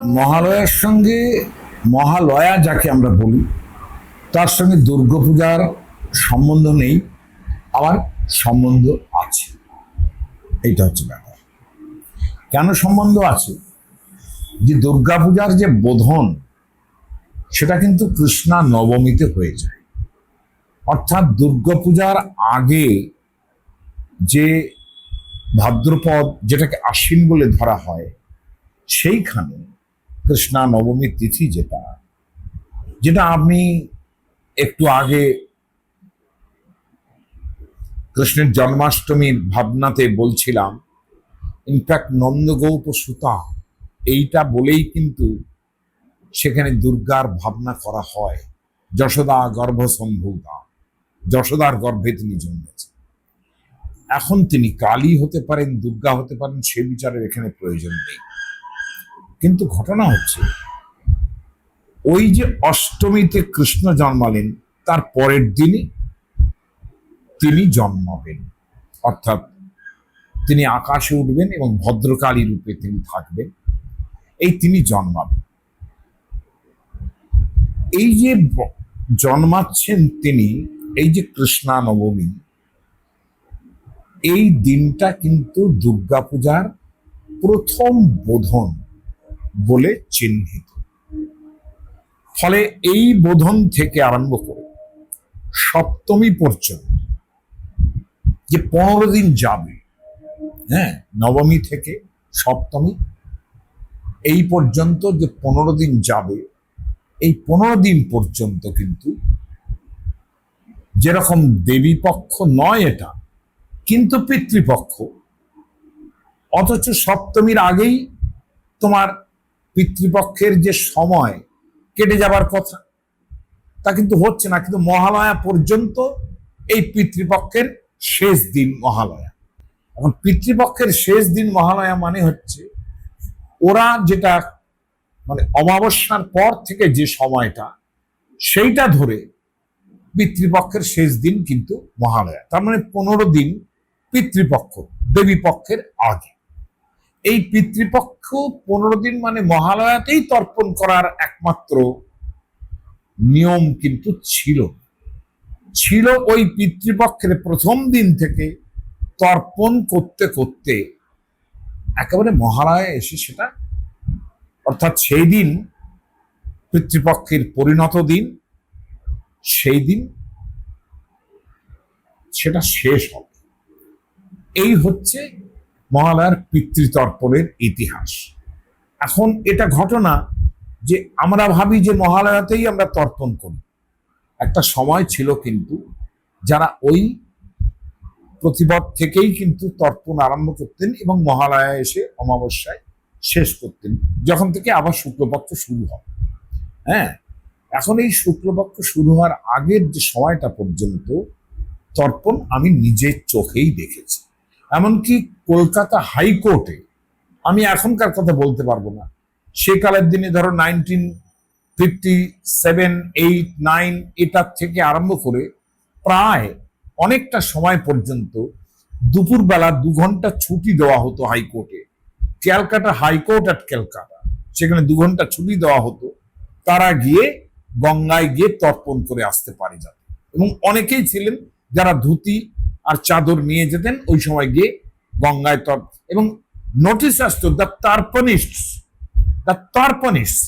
মহালয়ার সঙ্গে মহালয়া যাকে আমরা বলি, তার সঙ্গে দুর্গাপূজার সম্বন্ধ নেই, আবার সম্বন্ধ আছে। এইটা হচ্ছে ব্যাপার। কেন সম্বন্ধ আছে? যে দুর্গাপূজার যে বোধন, সেটা কিন্তু কৃষ্ণা নবমীতে হয়ে যায়। অর্থাৎ দুর্গাপূজার আগে যে ভাদ্রপদ, যেটাকে আশ্বিন বলে ধরা হয়, সেইখানে কৃষ্ণা নবমীর তিথি যেটা যেটা আমি একটু আগে কৃষ্ণের জন্মাষ্টমীর ভাবনাতে বলছিলাম ইনফ্যাক্ট নন্দগৌপ সুতা এইটা বলেই কিন্তু সেখানে দুর্গার ভাবনা করা হয়, যশোদা গর্ভসম্ভূতা, যশোদার গর্ভে তিনি জন্মেছেন। এখন তিনি কালী হতে পারেন, দুর্গা হতে পারেন, সে বিচারের এখানে প্রয়োজন নেই। কিন্তু ঘটনা হচ্ছে, ওই যে অষ্টমীতে কৃষ্ণ জন্মালেন, তার পরের দিনই তিনি জন্মাবেন। অর্থাৎ তিনি আকাশে উঠবেন এবং ভদ্রকালী রূপে তিনি থাকবেন। এই তিনি জন্মাবেন। এই যে জন্মাচ্ছেন তিনি, এই যে কৃষ্ণা নবমী, এই দিনটা কিন্তু দুর্গাপূজার প্রথম বোধন। বলে চিহ্নিত। ফলে এই বোধন থেকে আরম্ভ করে সপ্তমী পর্যন্ত, যে পনেরো দিন যাবে হ্যাঁ নবমী থেকে সপ্তমী, এই পর্যন্ত যে পনেরো দিন যাবে, এই পনেরো দিন পর্যন্ত কিন্তু যেরকম দেবী পক্ষ নয় এটা, কিন্তু পিতৃপক্ষ, অথচ সপ্তমীর আগেই তোমার পিতৃপক্ষের যে সময় কেটে যাবার কথা, তা কিন্তু হচ্ছে না। কিন্তু মহালয়া পর্যন্ত এই পিতৃপক্ষের শেষ দিন মহালয়া। এখন পিতৃপক্ষের শেষ দিন মহালয়া মানে হচ্ছে, ওরা যেটা মানে অমাবস্যার পর থেকে যে সময়টা, সেইটা ধরে পিতৃপক্ষের শেষ দিন কিন্তু মহালয়া। তার মানে পনেরো দিন পিতৃপক্ষ দেবী পক্ষের আগে। এই পিতৃপক্ষ পনেরো দিন মানে মহালয়াতেই তর্পণ করার একমাত্র নিয়ম কিন্তু ছিল। ছিল ওই পিতৃপক্ষের প্রথম দিন থেকে তর্পণ করতে করতে একেবারে মহালয়া এসে সেটা অর্থাৎ সেই দিন পিতৃপক্ষের পরিণত দিন, সেই দিন সেটা শেষ হবে। এই হচ্ছে মহালয়ার পিতৃতর্পণের ইতিহাস। এখন এটা ঘটনা যে আমরা ভাবি যে মহালয়াতেই আমরা তর্পণ করি। একটা সময় ছিল কিন্তু যারা ওই প্রতিবাদ থেকেই কিন্তু তর্পণ আরম্ভ করতেন এবং মহালয়া এসে অমাবস্যায় শেষ করতেন, যখন থেকে আবার শুক্লপক্ষ শুরু হয়। হ্যাঁ এখন এই শুক্লপক্ষ শুরু হওয়ার আগের যে সময়টা পর্যন্ত তর্পণ আমি নিজের চোখেই দেখেছি। এমনকি কলকাতা হাইকোর্টে আমি এখনকার কথা বলতে পারব না। সেকালের দিনে ধরো nineteen fifty seven, eight, nine এটার থেকে আরম্ভ করে প্রায় অনেকটা সময় পর্যন্ত দুপুরবেলা দু ঘণ্টা ছুটি দেওয়া হতো হাইকোর্টে। ক্যালকাটা হাইকোর্ট অ্যাট ক্যালকাটা, সেখানে দু ঘণ্টা ছুটি দেওয়া হতো। তারা গিয়ে গঙ্গায় গিয়ে তর্পণ করে আসতে পারে যাতে। এবং অনেকেই ছিলেন যারা ধুতি আর চাদর নিয়ে যেতেন ওই সময় গিয়ে গঙ্গায় তর্প এবং নোটিশ আসতো দ্য তার্পনিস্ট দ্য তার্পনিস্ট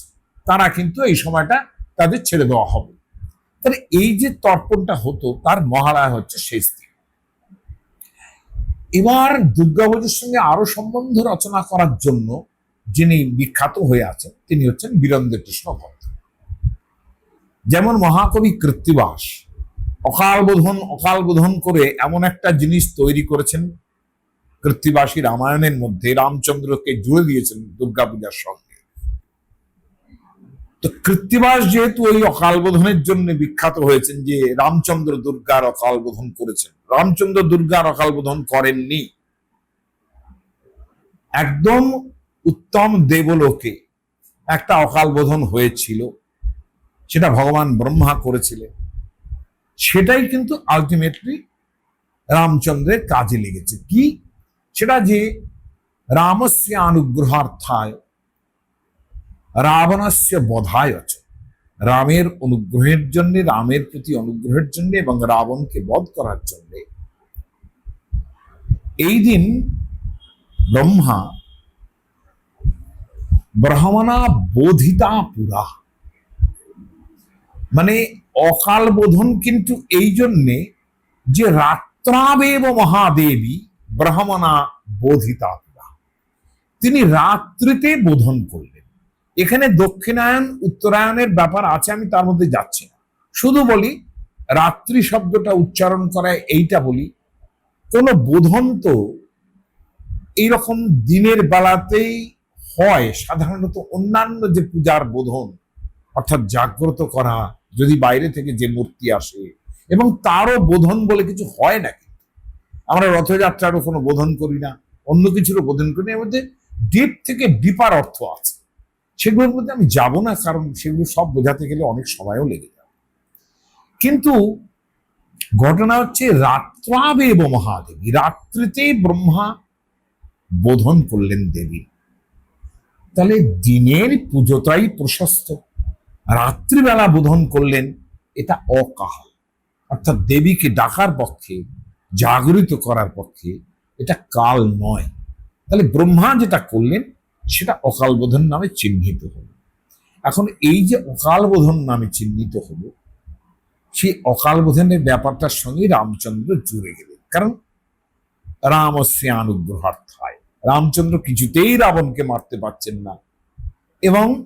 তারা কিন্তু এই সময়টা তাদের ছেড়ে দেওয়া হবে। তাহলে এই যে তর্পণটা হতো, তার মহালয়া হচ্ছে শেষ দিন এবার দুর্গাপুজোর সঙ্গে আরও সম্বন্ধ রচনা করার জন্য যিনি বিখ্যাত হয়ে আছেন, তিনি হচ্ছেন বীরেন্দ্র কৃষ্ণ ভক্ত যেমন মহাকবি কৃত্তিবাস অকাল বোধন অকাল বোধন করে এমন একটা জিনিস তৈরি করেছেন কৃত্তিবাসী রামায়ণের মধ্যে রামচন্দ্রকে জুড়ে দিয়েছেন দুর্গাপূজার সঙ্গে। তো কৃত্তিবাস যেহেতু ওই অকাল বোধনের জন্য বিখ্যাত হয়েছেন যে রামচন্দ্র দুর্গার অকাল বোধন করেছেন, রামচন্দ্র দুর্গার অকাল বোধন করেননি। একদম উত্তম দেবলোকে একটা অকাল বোধন হয়েছিল, সেটা ভগবান ব্রহ্মা করেছিলেন। সেটাই কিন্তু আলটিমেটলি রামচন্দ্রের কাজে লেগেছে। কি? সেটা যে রামস্য অনুগ্রহার্থায়, রাবণাস্য বধায় রামের অনুগ্রহের জন্য, রামের প্রতি অনুগ্রহের জন্য এবং রাবণকে বধ করার জন্য এই দিন ব্রহ্মা ব্রহ্মণা বোধিতা পুরা। মানে অকাল বোধন কিন্তু এই জন্যে যে রাত্রাবেব মহাদেবী ব্রাহ্মণা বোধিতা তিনি রাত্রিতে বোধন করলেন। এখানে দক্ষিণায়ন, উত্তরায়ণের ব্যাপার আছে, আমি তার মধ্যে যাচ্ছি না। শুধু বলি, রাত্রি শব্দটা উচ্চারণ করায় এইটা বলি, কোন বোধন তো এইরকম দিনের বেলাতেই হয়, সাধারণত অন্যান্য যে পূজার বোধন, অর্থাৎ জাগ্রত করা যদি বাইরে থেকে যে মূর্তি আসে, এবং তারও বোধন বলে কিছু হয় না কিন্তু আমরা রথযাত্রারও কোনো বোধন করি না, অন্য কিছুরও বোধন করি না, এর মধ্যে ডিপ থেকে ডিপার অর্থ আছে। সেগুলোর মধ্যে আমি যাব না, কারণ সেগুলো সব বোঝাতে গেলে অনেক সময়ও লেগে যাবে। কিন্তু ঘটনা হচ্ছে রাত্রাবেব মহাদেবী, রাত্রিতে ব্রহ্মা বোধন করলেন দেবী। তাহলে দিনের পুজোটাই প্রশস্ত। রাত্রিবেলা বোধন করলেন এটা অকাল অর্থাৎ দেবীকে ডাকার পক্ষে, জাগরিত করার পক্ষে এটা কাল নয়। তাহলে ব্রহ্মা যেটা করলেন, সেটা অকাল বোধন নামে চিহ্নিত হলো। এখন এই যে অকাল বোধন নামে চিহ্নিত হলো, সেই অকাল বোধনের ব্যাপারটার সঙ্গে রামচন্দ্র জুড়ে গেলেন। কারণ রাম রামস্য অনুগ্রহার্থায় রামচন্দ্র কিছুতেই রাবণকে মারতে পারছেন না। এবং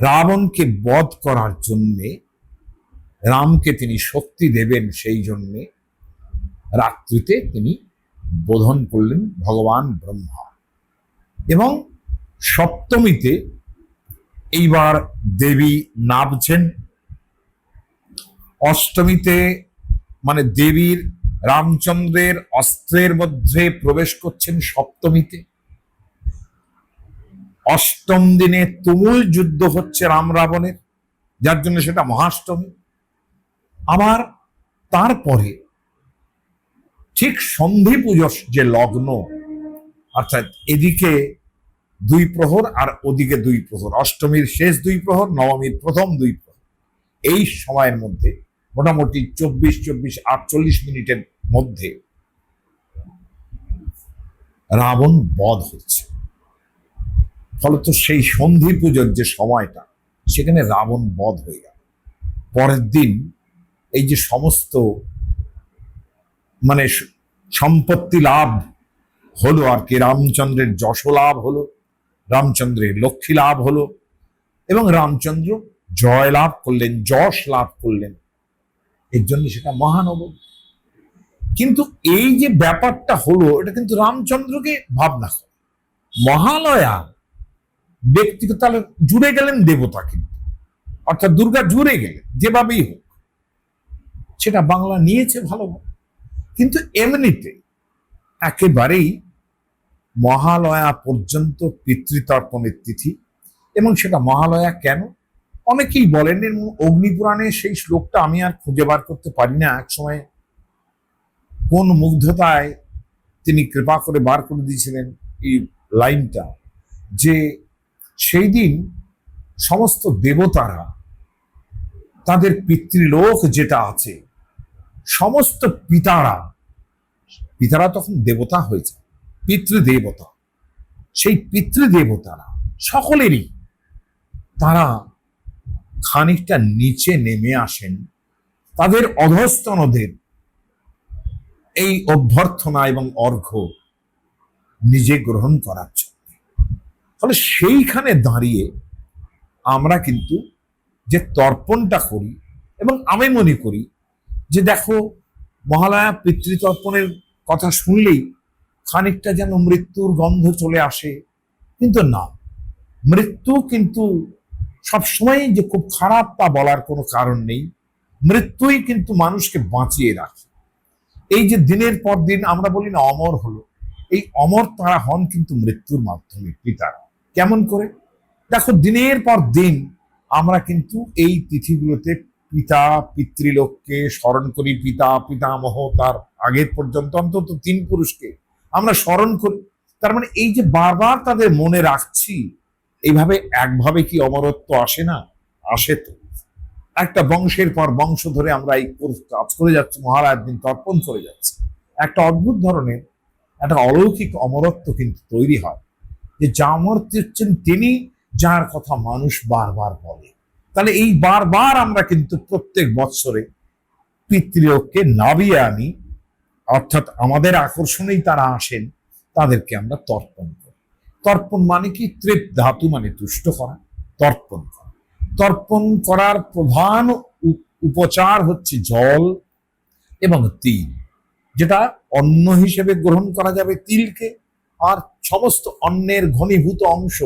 রাবণকে বধ করার জন্যে রামকে তিনি শক্তি দেবেন সেই জন্যে রাত্রিতে তিনি বোধন করলেন ভগবান ব্রহ্মা। এবং সপ্তমীতে এইবার দেবী নাবছেন। অষ্টমীতে মানে দেবীর রামচন্দ্রের অস্ত্রের মধ্যে প্রবেশ করছেন সপ্তমীতে। অষ্টম দিনে তুমুল যুদ্ধ হচ্ছে রাম রাবণের, যার জন্য সেটা মহাষ্টমী। আবার তারপরে ঠিক সন্ধি পুজোর যে লগ্ন, অর্থাৎ এদিকে দুই প্রহর আর ওদিকে দুই প্রহর, অষ্টমীর শেষ দুই প্রহর, নবমীর প্রথম দুই প্রহর, এই সময়ের মধ্যে মোটামুটি চব্বিশ চব্বিশ, আটচল্লিশ মিনিটের মধ্যে রাবণ বধ হচ্ছে। ফলত সেই সন্ধি পুজোর যে সময়টা, সেখানে রাবণ বধ হয়ে গেল। পরের দিন এই যে সমস্ত মানে সম্পত্তি লাভ হলো আর কি, রামচন্দ্রের যশ লাভ হলো, রামচন্দ্রের লক্ষ্মী লাভ হলো এবং রামচন্দ্র জয় লাভ করলেন, যশ লাভ করলেন। এর জন্য সেটা মহানবমী কিন্তু এই যে ব্যাপারটা হলো, এটা কিন্তু রামচন্দ্রকে ভাবনা করে। মহালয়া ব্যক্তিগত তাহলে জুড়ে গেলেন দেবতা কিন্তু অর্থাৎ দুর্গা জুড়ে গেলেন, যেভাবেই হোক। সেটা বাংলা নিয়েছে ভালোভাবে কিন্তু এমনিতে একেবারেই মহালয়া পর্যন্ত পিতৃতর্পণের তিথি, এবং সেটা মহালয়া কেন? অনেকেই বলেন অগ্নিপুরাণে সেই শ্লোকটা আমি আর খুঁজে বার করতে পারি না। এক সময় কোন মুগ্ধতায় তিনি কৃপা করে বার করে দিয়েছিলেন এই লাইনটা, যে সেই দিন সমস্ত দেবতারা, তাদের পিতৃলোক যেটা আছে, সমস্ত পিতারা পিতারা তখন দেবতা হয়েছে পিতৃদেবতা। সেই পিতৃদেবতারা সকলেরই, তারা খানিকটা নিচে নেমে আসেন। তাদের অধস্তনদের এই অভ্যর্থনা এবং অর্ঘ্য নিজে গ্রহণ করার জন্য। ফলে সেইখানে দাঁড়িয়ে আমরা কিন্তু যে তর্পণটা করি এবং আমি মনে করি যে দেখো, মহালয়া পিতৃতর্পণের কথা শুনলেই খানিকটা যেন মৃত্যুর গন্ধ চলে আসে। কিন্তু না, মৃত্যু কিন্তু সবসময় যে খুব খারাপ তা বলার কোনো কারণ নেই। মৃত্যুই কিন্তু মানুষকে বাঁচিয়ে রাখে। এই যে দিনের পর দিন আমরা বলি না অমর হলো, এই অমর তারা হন কিন্তু মৃত্যুর মাধ্যমে, পিতারা। কেমন করে? দেখো, দিনের পর দিন আমরা কিন্তু এই তিথিগুলোতে পিতা, পিতৃলোককে স্মরণ করি, পিতা, পিতামহ, তার আগের পর্যন্ত, অন্তত তিন পুরুষকে আমরা স্মরণ করি। তার মানে এই যে বারবার তাদের মনে রাখছি, এইভাবে একভাবে কি অমরত্ব আসে না? আসে তো। একটা বংশের পর বংশ ধরে আমরা এই কাজ করে যাচ্ছি, মহারাজ দিন তর্পণ করে যাচ্ছি। একটা অদ্ভুত ধরনের, একটা অলৌকিক অমরত্ব কিন্তু তৈরি হয়। যে যা হচ্ছেন তিনি, যার কথা মানুষ বারবার বলে। তাহলে এই বারবার আমরা কিন্তু প্রত্যেক বৎসরে পিতৃলোককে নাবিয়ে আনি, অর্থাৎ আমাদের আকর্ষণেই তারা আসেন, তাদেরকে আমরা তর্পণ করি। তর্পণ মানে কি? তৃপ ধাতু মানে তুষ্ট করা, তর্পণ করা। তর্পণ করার প্রধান উপচার হচ্ছে জল এবং তিল, যেটা অন্ন হিসেবে গ্রহণ করা যাবে তিলকে। আর সমস্ত অন্নের ঘনীভূত অংশ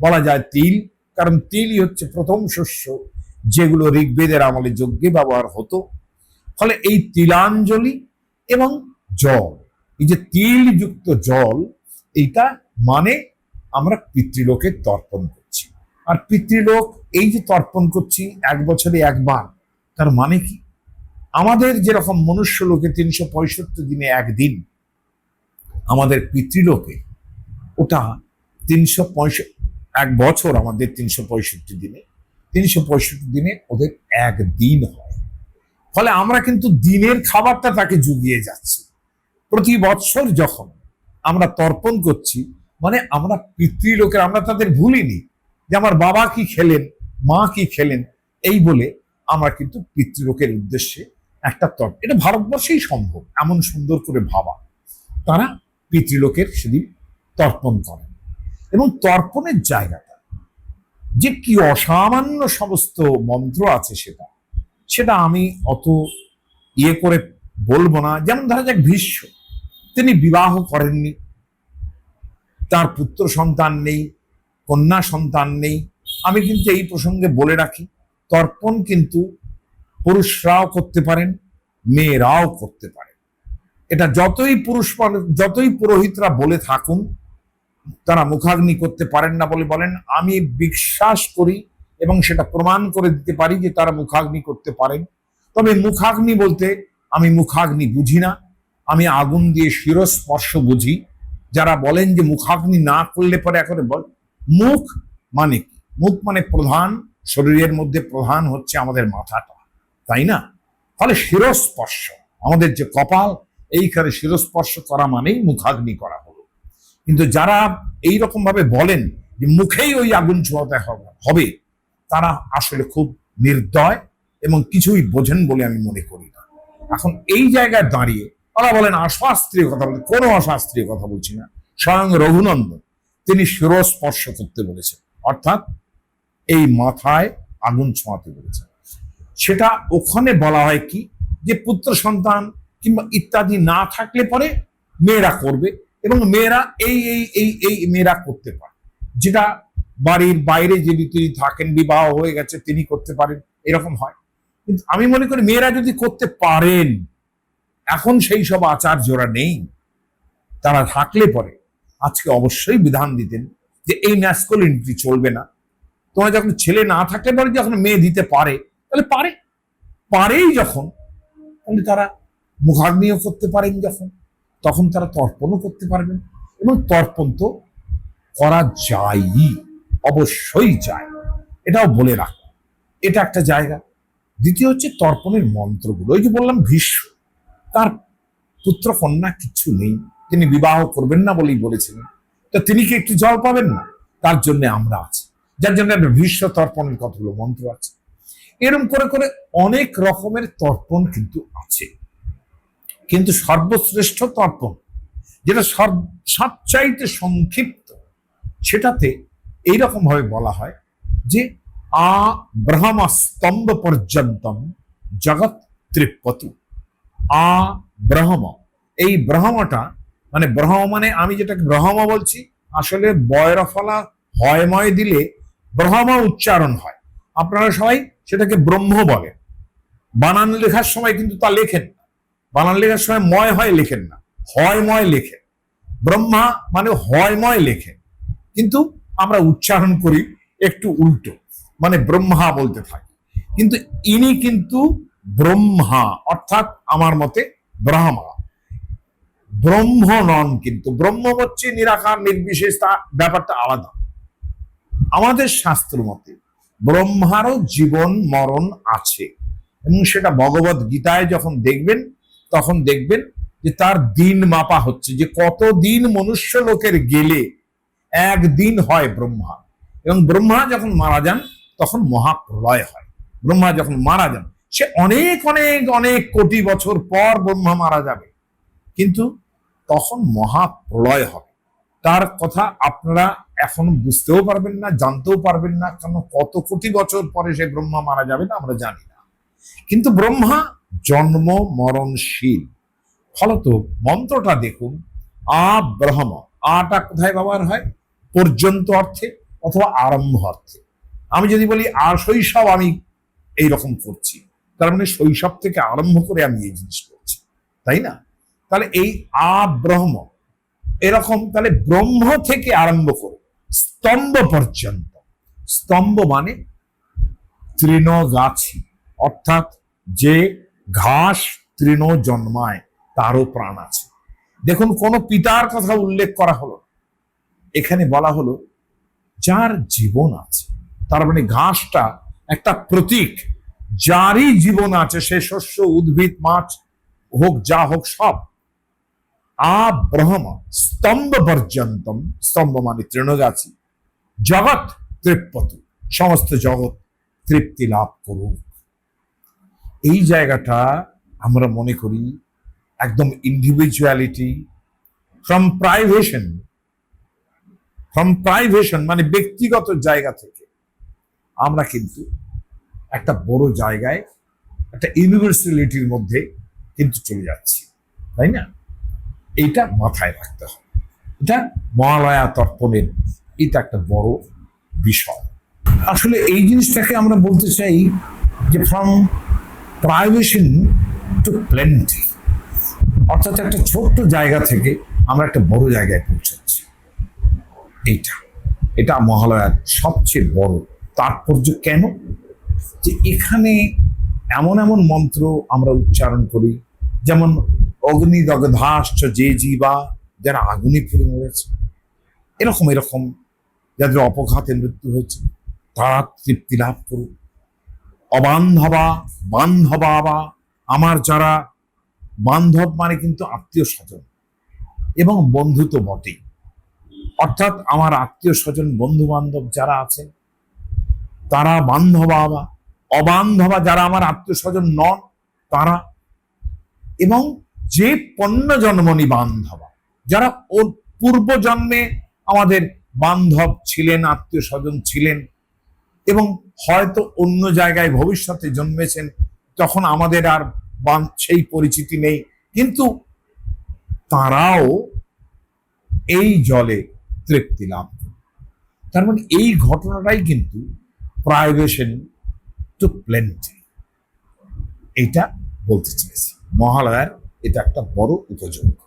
বলা যায় তিল, কারণ তিলই হচ্ছে প্রথম শস্য যেগুলো ঋগ্বেদের আমলে যজ্ঞে ব্যবহার হতো। ফলে এই তিলাঞ্জলি এবং জল, এই যে তিল যুক্ত জল, এইটা মানে আমরা পিতৃলোকে তর্পণ করছি। আর পিতৃলোক এই যে তর্পণ করছি এক বছরে একবার, তার মানে কি? আমাদের যেরকম মনুষ্য লোকে তিনশো পঁয়ষট্টি দিনে একদিন আমাদের পিতৃলোকে ওটা তিনশো পঁয়ষট্টি, এক বছর আমাদের তিনশো পঁয়ষট্টি দিনে, তিনশো পঁয়ষট্টি দিনে ওদের একদিন হয়। ফলে আমরা কিন্তু দিনের খাবারটা তাকে জুগিয়ে যাচ্ছি। প্রতি বৎসর যখন আমরা তর্পণ করছি মানে আমরা পিতৃলোকের, আমরা তাদের ভুলিনি যে আমার বাবা কি খেলেন, মা কি খেলেন, এই বলে আমরা কিন্তু পিতৃলোকের উদ্দেশ্যে একটা তর্প এটা ভারতবর্ষেই সম্ভব, এমন সুন্দর করে ভাবা। তারা পিতৃলোকের সেদিন তর্পণ করেন। এবং তর্পণের জায়গাটা যে কি অসামান্য সমস্ত মন্ত্র আছে সেটা সেটা আমি অত ইয়ে করে বলব না। যেমন ধরা যাক ভীষ্ম, তিনি বিবাহ করেননি, তার পুত্র সন্তান নেই, কন্যা সন্তান নেই। আমি কিন্তু এই প্রসঙ্গে বলে রাখি, তর্পণ কিন্তু পুরুষরাও করতে পারেন, মেয়েরাও করতে পারেন। এটা যতই পুরুষ যতই পুরোহিতরা বলে থাকুন, তারা মুখাগ্নি করতে পারেন না বলে বলেন। আমি বিশ্বাস করি এবং সেটা প্রমাণ করে দিতে পারি যে তারা মুখাগ্নি করতে পারেন। তবে মুখাগ্নি বলতে আমি মুখাগ্নি বুঝি না। আমি আগুন দিয়ে শিরস্পর্শ বুঝি। যারা বলেন যে মুখাগ্নি না করলে পরে এখন বল, মুখ মানে মুখ মানে প্রধান, শরীরের মধ্যে প্রধান হচ্ছে আমাদের মাথাটা, তাই না? ফলে শিরস্পর্শ, আমাদের যে কপাল এইখানে শিরস্পর্শ করা মানেই মুখাগ্নি করা হলো। কিন্তু যারা এই রকম ভাবে বলেন যে মুখেই ওই আগুন ছোঁয়াতে হবে তারা আসলে খুব নির্দয় এবং কিছুই বোঝেন বলে আমি মনে করি না। এখন এই জায়গায় দাঁড়িয়ে ওরা বলেন অশাস্ত্রীয় কথা বলেন কোনো অশাস্ত্রীয় কথা বলছি না, স্বয়ং রঘুনন্দন, তিনি শিরস্পর্শ করতে বলেছেন, অর্থাৎ এই মাথায় আগুন ছোঁয়াতে বলেছেন। সেটা ওখানে বলা হয় কি? যে পুত্র সন্তান কিংবা ইত্যাদি না থাকলে পরে মেয়েরা করবে এবং মেয়েরা এই এই এই এই মেয়েরা করতে পারে। যেটা বাড়ির বাইরে যিনি তিনি থাকেন, বিবাহ হয়ে গেছে, তিনি করতে পারেন, এরকম হয়। কিন্তু আমি মনে করি মেয়েরা যদি করতে পারেন, এখন সেই সব আচার্যরা নেই। তারা থাকলে পরে আজকে অবশ্যই বিধান দিতেন যে এই ন্যাসকলিনিটি চলবে না। তোমরা যখন ছেলে না থাকলে পরে যখন মেয়ে দিতে পারে, তাহলে পারে। পারেই যখন তাহলে তারা মুখাগ্নিও করতে পারেন যখন, তখন তারা তর্পণও করতে পারবেন। এবং তর্পণ তো করা যায়ই, অবশ্যই যায়। এটাও বলে রাখ। এটা একটা জায়গা। দ্বিতীয় হচ্ছে তর্পণের মন্ত্রগুলো। ওই যে বললাম, ভীষ্ম। তার পুত্র কন্যা কিচ্ছু নেই। তিনি বিবাহ করবেন না বলেই বলেছিলেন তো তিনি কি একটু জল পাবেন না? তার জন্য আমরা আছি। যার জন্য একটা ভীষ্ম তর্পণের কতগুলো মন্ত্র আছে। এরকম করে করে অনেক রকমের তর্পণ কিন্তু আছে। কিন্তু সর্বশ্রেষ্ঠ তর্পণ যেটা সর্ব- সবচাইতে সংক্ষিপ্ত, সেটাতে এইরকম ভাবে বলা হয় যে আ ব্রহ্ম স্তম্ভ পর্যন্তম জগৎ ত্রিপতু আ ব্রহ্ম, এই ব্রহ্মটা মানে ব্রহ্ম মানে আমি যেটাকে ব্রহ্ম বলছি, আসলে বয়রফলা হয়ময় দিলে ব্রহ্ম উচ্চারণ হয়। আপনারা সবাই সেটাকে ব্রহ্ম বলেন। বানান লেখার সময় কিন্তু তা লেখেন না। বানান লেখার সময় ময় হয় লেখেন না। হয়ময় লেখেন। ব্রহ্মা মানে হয়ময় লেখেন। কিন্তু আমরা উচ্চারণ করি একটু উল্টো মানে ব্রহ্মা বলতে থাকি। কিন্তু ইনি কিন্তু ব্রহ্মা, অর্থাৎ আমার মতে ব্রহ্মা। ব্রহ্ম নন কিন্তু, ব্রহ্ম হচ্ছে নিরাকার, নির্বিশেষ তা ব্যাপারটা আলাদা। আমাদের শাস্ত্র মতে ব্রহ্মারও জীবন, মরণ আছে। এবং সেটা ভগবত গীতায় যখন দেখবেন তখন দেখবেন যে তার দিন মাপা হচ্ছে, যে কত দিন মনুষ্য লোকের গেলে একদিন হয় ব্রহ্মা। এবং ব্রহ্মা যখন মারা যান, তখন মহাপ্রলয় হয়। ব্রহ্মা যখন মারা যান, সে অনেক অনেক অনেক কোটি বছর পর ব্রহ্মা মারা যাবে। কিন্তু তখন মহাপ্রলয় হবে। তার কথা আপনারা এখন বুঝতেও পারবেন না, জানতেও পারবেন না কারণ কত কোটি বছর পরে সে ব্রহ্মা মারা যাবে না, আমরা জানি না। কিন্তু ব্রহ্মা জন্ম মরণশীল। ফলত মন্ত্রটা দেখুন, আ ব্রহ্ম। আটা কোথায় ব্যবহার হয়? পর্যন্ত অর্থে অথবা আরম্ভ অর্থে। আমি যদি বলি আর শৈশব আমি এই রকম করছি। তার মানে শৈশব থেকে আরম্ভ করে আমি এই জিনিস করছি। তাই না? তাহলে এই আ ব্রহ্ম, এরকম তাহলে ব্রহ্ম থেকে আরম্ভ করে স্তম্ভ পর্যন্ত। স্তম্ভ মানে তৃণগাছি, অর্থাৎ যে ঘাস তৃণ জন্মায়, তারও প্রাণ আছে। দেখুন, কোন পিতার কথা উল্লেখ করা হলো। এখানে বলা হলো, যার জীবন আছে, তার মানে ঘাসটা একটা প্রতীক, যারই জীবন আছে, সে শস্য, উদ্ভিদ, মাছ হোক, যা হোক, সব। আ ব্রহ্ম স্তম্ভ পর্যন্তম স্তম্ভ মানে তৃণগাছি, জগৎ তৃপ্পতু, সমস্ত জগৎ তৃপ্তি লাভ করুক। এই জায়গাটা আমরা মনে করি একদম individuality from privation from privation মানে ব্যক্তিগত জায়গা থেকে। আমরা কিন্তু একটা বড় জায়গায়, একটা ইউনিভার্সালিটির মধ্যে কিন্তু চলে যাচ্ছি, তাই না? এইটা মাথায় রাখতে হবে। এটা মহালয়া তর্পণের এটা একটা বড় বিষয়। আসলে এই জিনিসটাকে আমরা বলতে চাই যে ফ্রম প্রাইভেশন টু প্লেন্টি অর্থাৎ একটা ছোট্ট জায়গা থেকে আমরা একটা বড় জায়গায় পৌঁছাচ্ছি। এইটা, এটা মহালয়ার সবচেয়ে বড় তাৎপর্য কেন? যে এখানে এমন এমন মন্ত্র আমরা উচ্চারণ করি, যেমন অগ্নি দগ্ধাশ্চ যে জীবা, যারা আগুনে পুড়ে মরেছে। এরকম এরকম যাদের অপঘাতে মৃত্যু হয়েছে, তারা তৃপ্তি লাভ করুক। অবান্ধবা বান্ধবা বা আমার যারা বান্ধব মানে কিন্তু আত্মীয় স্বজন এবং বন্ধু তো বটেই। অর্থাৎ আমার আত্মীয় স্বজন বন্ধু বান্ধব যারা আছেন তারা বান্ধবা বা অবান্ধবা যারা আমার আত্মীয় স্বজন নন, তারা এবং যে পণ্য জন্মনি বান্ধবা, যারা ওর পূর্ব জন্মে আমাদের বান্ধব ছিলেন, আত্মীয় স্বজন ছিলেন এবং হয়তো অন্য জায়গায় ভবিষ্যতে জন্মেছেন, তখন আমাদের আর সেই পরিচিতি নেই। কিন্তু তারাও এই জলে তৃপ্তি লাভ তার মানে এই ঘটনাটাই কিন্তু প্রাইভেশন টু প্লেন্টি এটা বলতে চেয়েছি। মহালয়ার এটা একটা বড় উপযোগ।